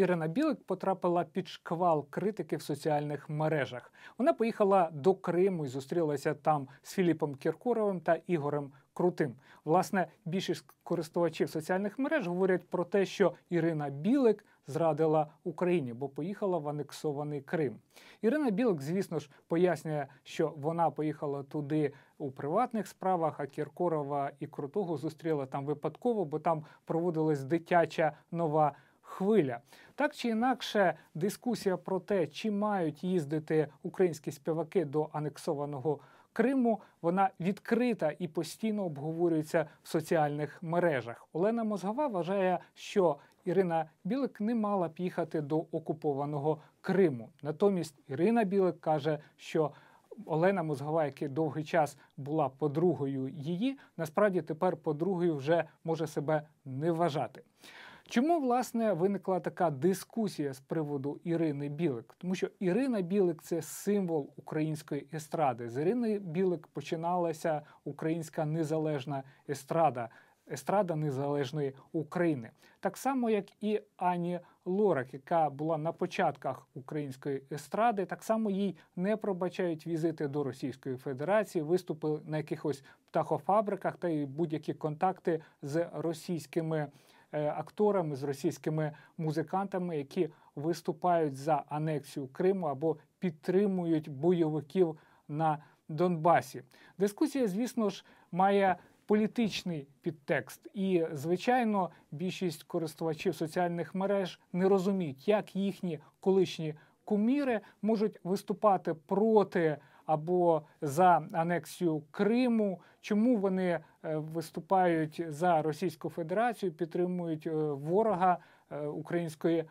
Ірина Білик потрапила під шквал критики в соціальних мережах. Вона поїхала до Криму і зустрілася там з Філіпом Кіркоровим та Ігорем Крутим. Власне, більшість користувачів соціальних мереж говорять про те, що Ірина Білик зрадила Україні, бо поїхала в анексований Крим. Ірина Білик, звісно ж, пояснює, що вона поїхала туди у приватних справах, а Кіркорова і Крутого зустріла там випадково, бо там проводилась дитяча нова. Хвиля так чи інакше, дискусія про те, чи мають їздити українські співаки до анексованого Криму, вона відкрита і постійно обговорюється в соціальних мережах. Олена Мозгова вважає, що Ірина Білик не мала б їхати до окупованого Криму. Натомість Ірина Білик каже, що Олена Мозгова, яка довгий час була подругою її, насправді тепер подругою вже може себе не вважати. Чому власне виникла така дискусія з приводу Ірини Білик? Тому що Ірина Білик це символ української естради. З Ірини Білик починалася українська незалежна естрада, естрада незалежної України. Так само, як і Ані Лорак, яка була на початках української естради, так само їй не пробачають візити до Російської Федерації, виступи на якихось птахофабриках та й будь-які контакти з російськими. Е, акторами, з російськими музикантами, які виступають за анексію Криму або підтримують бойовиків на Донбасі. Дискусія, звісно ж, має політичний підтекст, і звичайно, більшість користувачів соціальних мереж не розуміють, як їхні колишні куміри можуть виступати проти або за анексію Криму. Чому вони е, виступають за Російську Федерацію, підтримують е, ворога е, української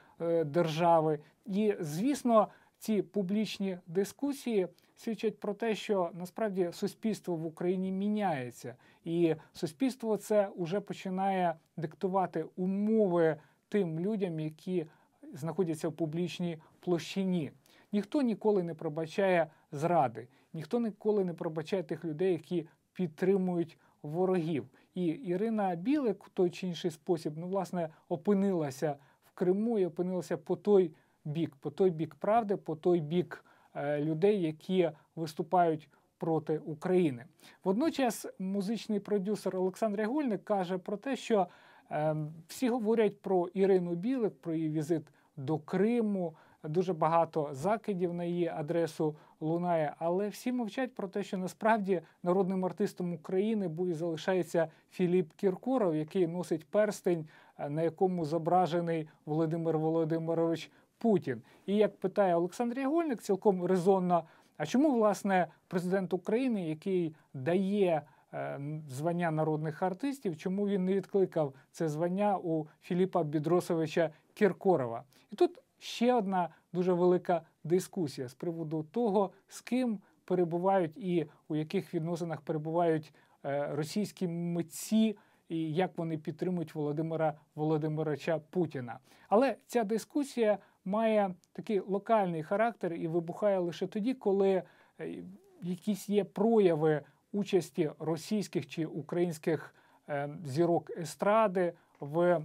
держави? І звісно, ці публічні дискусії свідчать про те, що насправді суспільство в Україні міняється, і суспільство це вже починає диктувати умови тим людям, які знаходяться в публічній площині. Ніхто ніколи не пробачає зради, ніхто ніколи не пробачає тих людей, які підтримують ворогів. І Ірина Білик в той чи інший спосіб, ну, власне, опинилася в Криму і опинилася по той бік, по той бік правди, по той бік е, людей, які виступають проти України. Водночас музичний продюсер Олександр Ягольник каже про те, що е, всі говорять про Ірину Білик, про її візит до Криму дуже багато закидів на її адресу лунає, але всі мовчать про те, що насправді народним артистом України був і залишається Філіп Кіркоров, який носить перстень, е, на якому зображений Володимир Володимирович Путін. І як питає Олександр Ягольник, цілком резонно. А чому власне президент України, який дає е, звання народних артистів, чому він не відкликав це звання у Філіпа Бідросовича Кіркорова? І тут ще одна дуже велика дискусія з приводу того, з ким перебувають і у яких відносинах перебувають е, російські митці. І як вони підтримують Володимира Володимировича Путіна. Але ця дискусія має такий локальний характер і вибухає лише тоді, коли е, якісь є прояви участі російських чи українських е, зірок естради в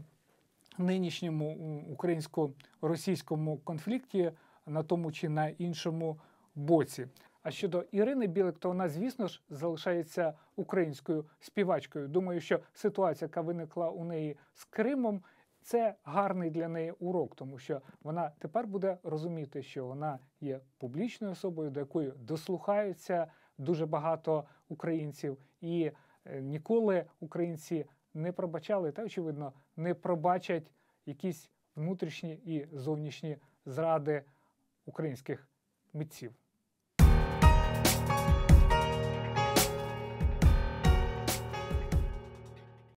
нинішньому українсько-російському конфлікті на тому чи на іншому боці. А щодо Ірини Білик, то вона, звісно ж, залишається українською співачкою. Думаю, що ситуація, яка виникла у неї з Кримом, це гарний для неї урок, тому що вона тепер буде розуміти, що вона є публічною особою, до якої дослухаються дуже багато українців, і е, ніколи українці не пробачали та, очевидно, не пробачать якісь внутрішні і зовнішні зради українських митців.